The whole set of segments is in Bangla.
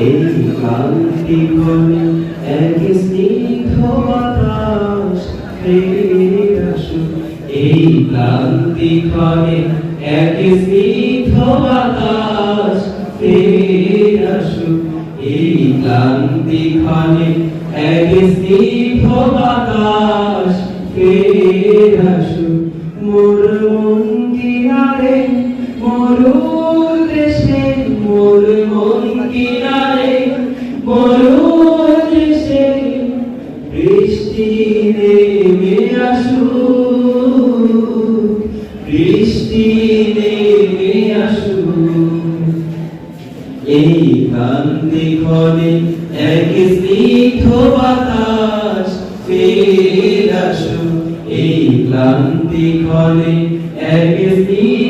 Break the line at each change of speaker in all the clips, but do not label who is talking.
এই ক্লান্তি ঘরে এক স্নিগ্ধ বাতাস এই ক্লান্তি ঘরে এক স্নিগ্ধ বাতাস এই ক্লান্তি খানে এক স্নিগ্ধ বাতাস এক স্নিগ্ধ বাতাস ফিরে আসুক এই ক্লান্তি ঘরে এক স্নিগ্ধ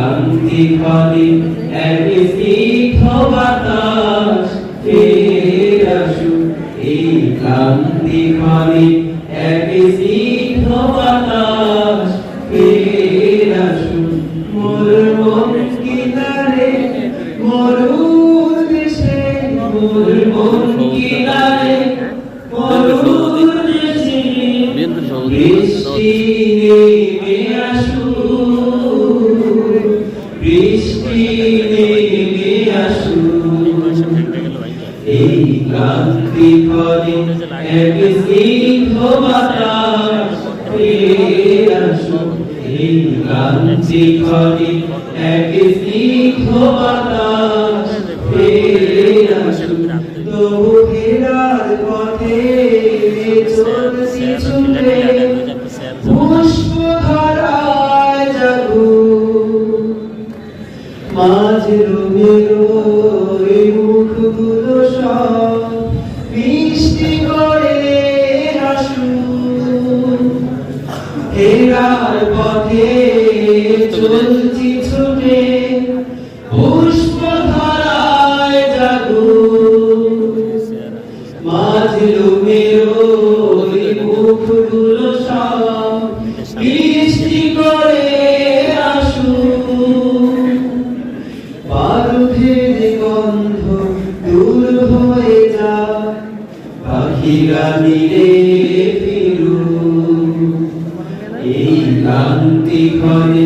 ক্লান্তি ঘরে এক স্নিগ্ধ বাতাস ফের। এই ক্লান্তি ঘরে এক স্নিগ্ধ এই ক্লান্তি ঘরে এক স্নিগ্ধ বাতাস এই ক্লান্তি ঘরে এক স্নিগ্ধ বাতাস তবু ফেরার পথে চলছি ছুটে ছুটে পুষ্প ধরায় রুমেরো এই মুখগুলো সব বারুদের গন্ধ দূর হয়ে যা পাখিরা নিরে ফিরু এই ক্লান্তি ঘরে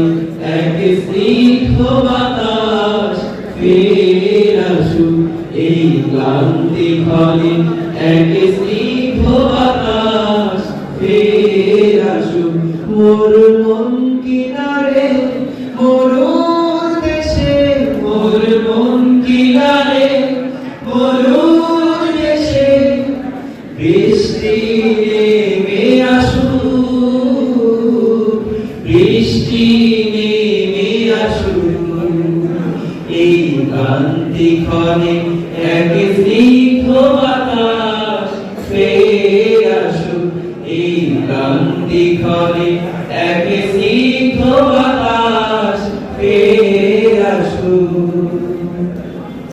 এক স্নিগ্ধ বাতাস ফের আসুক এই ক্লান্তি ঘরে এক স্নিগ্ধ বাতাস ফের আসুক মোর মন কিনারে মরুর দেশে, মোর মন কিনারে মরুর দেশে বৃষ্টি এই কান্তি ঘরে এক স্নিগ্ধ বাতাস ফের এই কান্তি ঘরে এক স্নিগ্ধ বাতাস ফের